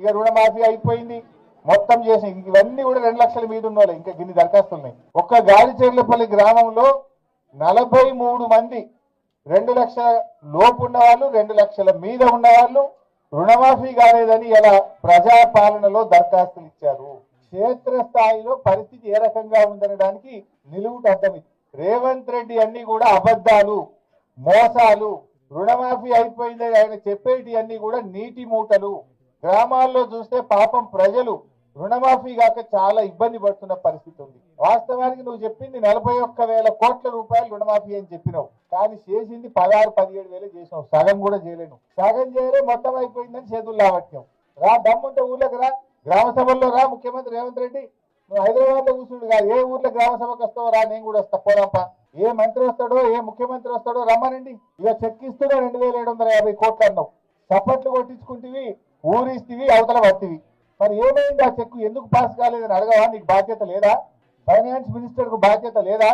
ఇక రుణమాఫీ అయిపోయింది. మొత్తం చేసి ఇవన్నీ కూడా రెండు లక్షల మీద ఉన్నోళ్ళు ఇంకా గిన్ని దరఖాస్తు ఉన్నాయి ఒక్క గాలిచేర్లపల్లి గ్రామంలో నలభై మూడు మంది రెండు లక్షల లోపు ఉన్నవాళ్ళు రెండు లక్షల మీద ఉన్నవాళ్ళు రుణమాఫీ కాలేదని ఇలా ప్రజాపాలనలో దరఖాస్తులు ఇచ్చారు. క్షేత్రస్థాయిలో పరిస్థితి ఏ రకంగా ఉందనడానికి నిలువుట అర్థం రేవంత్ రెడ్డి అన్ని కూడా అబద్ధాలు మోసాలు రుణమాఫీ అయిపోయిందని ఆయన చెప్పేటి అన్ని కూడా నీటి మూటలు. గ్రామాల్లో చూస్తే పాపం ప్రజలు రుణమాఫీ కాక చాలా ఇబ్బంది పడుతున్న పరిస్థితి ఉంది. వాస్తవానికి నువ్వు చెప్పింది నలభై ఒక్క వేల కోట్ల రూపాయలు రుణమాఫీ అని చెప్పినావు. కానీ చేసింది పదహారు పదిహేడు వేలు చేసినావు. సగం కూడా చేయలేను. సగం చేయలే మొత్తం అయిపోయిందని చేతులు లావట్యం రా దమ్ముంటే ఊర్లోకి రా. గ్రామ సభల్లో రా ముఖ్యమంత్రి రేవంత్ రెడ్డి. నువ్వు హైదరాబాద్లో కూర్చుండు కాదు ఏ ఊర్లో గ్రామ సభకు వస్తావో రా నేను కూడా వస్తా. పోదాంపా. ఏ మంత్రి వస్తాడో ఏ ముఖ్యమంత్రి వస్తాడో రమ్మనండి. ఇక చెక్కిస్తూనే రెండు వేల ఏడు వందల యాభై కోట్లు అన్నావు. చప్పట్లు కొట్టించుకుంటివి. ఊరిస్తివి అవతల పట్టివి మరి ఏమైంది ఆ చెక్కు? ఎందుకు పాస్ కాలేదని అడగవా? నీకు బాధ్యత లేదా? ఫైనాన్స్ మినిస్టర్కు బాధ్యత లేదా?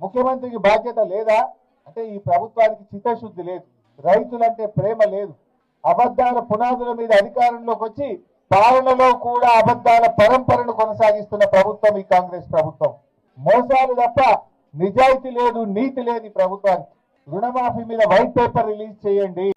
ముఖ్యమంత్రికి బాధ్యత లేదా? అంటే ఈ ప్రభుత్వానికి చిత్తశుద్ధి లేదు. రైతులంటే ప్రేమ లేదు. అబద్ధాల పునాదుల మీద అధికారంలోకి వచ్చి పాలనలో కూడా అబద్ధాల పరంపరను కొనసాగిస్తున్న ప్రభుత్వం ఈ కాంగ్రెస్ ప్రభుత్వం. మోసాలు తప్ప నిజాయితీ లేదు నీతి లేదు ఈ ప్రభుత్వానికి. రుణమాఫీ మీద వైట్ పేపర్ రిలీజ్ చేయండి.